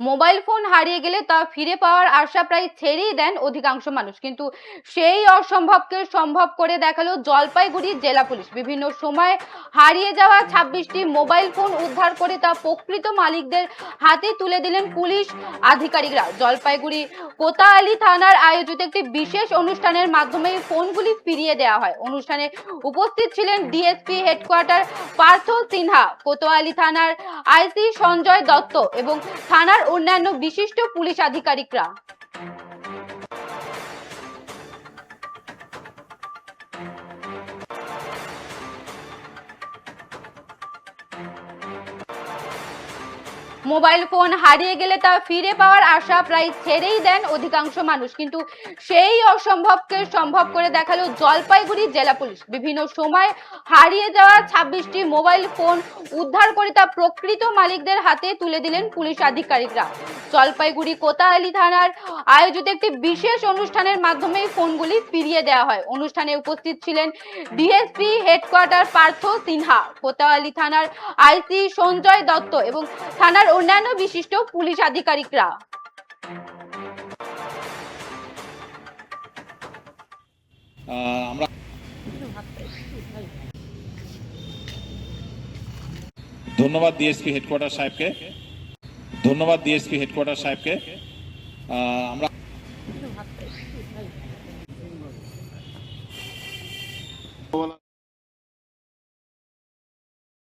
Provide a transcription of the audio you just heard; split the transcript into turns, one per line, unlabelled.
Mobile phone হারিয়ে গেলে তা ফিরে পাওয়ার আশা প্রায় ছেড়েই দেন অধিকাংশ মানুষ। কিন্তু সেই অসম্ভবকে সম্ভব করে দেখাল জলপাইগুড়ি জেলা পুলিশ। বিভিন্ন সময় হারিয়ে যাওয়া ছাব্বিশটি মোবাইল ফোন উদ্ধার করে তা প্রকৃত মালিকদের হাতে তুলে দিলেন পুলিশ আধিকারিকরা। জলপাইগুড়ি কোতাআলি থানার আয়োজিত একটি বিশেষ অনুষ্ঠানের মাধ্যমে ফোনগুলি ফিরিয়ে দেওয়া হয়। অনুষ্ঠানে উপস্থিত ছিলেন ডিএসপি হেডকোয়ার্টার পার্থ সিনহা, কোতোয়ালি থানার আইসি সঞ্জয় দত্ত এবং থানার অন্যান্য বিশিষ্ট পুলিশ আধিকারিকরা। মোবাইল ফোন হারিয়ে গেলে তা ফিরে পাওয়ার আশা প্রায় ছেড়েই দেন অধিকাংশ মানুষ। কিন্তু সেই অসম্ভবকে সম্ভব করে দেখাল জলপাইগুড়ি জেলা পুলিশ। বিভিন্ন সময় হারিয়ে যাওয়া ছাব্বিশটি মোবাইল ফোন উদ্ধার করে তা প্রকৃত মালিকদের হাতে তুলে দিলেন পুলিশ আধিকারিকরা। জলপাইগুড়ি কোতাহালি থানার আয়োজিত একটি বিশেষ অনুষ্ঠানের মাধ্যমে ফোনগুলি ফিরিয়ে দেওয়া হয়। অনুষ্ঠানে উপস্থিত ছিলেন ডিএসপি হেডকোয়ার্টার পার্থ সিনহা, কোতাহালি থানার আইসি সঞ্জয় দত্ত এবং থানার অন্যান্য বিশিষ্ট পুলিশ আধিকারিকরা।
আমরা ধন্যবাদ ডিএসপি হেডকোয়ার্টার সাহেবকে। ধন্যবাদ ডিএসপি হেডকোয়ার্টার সাহেবকে। আমরা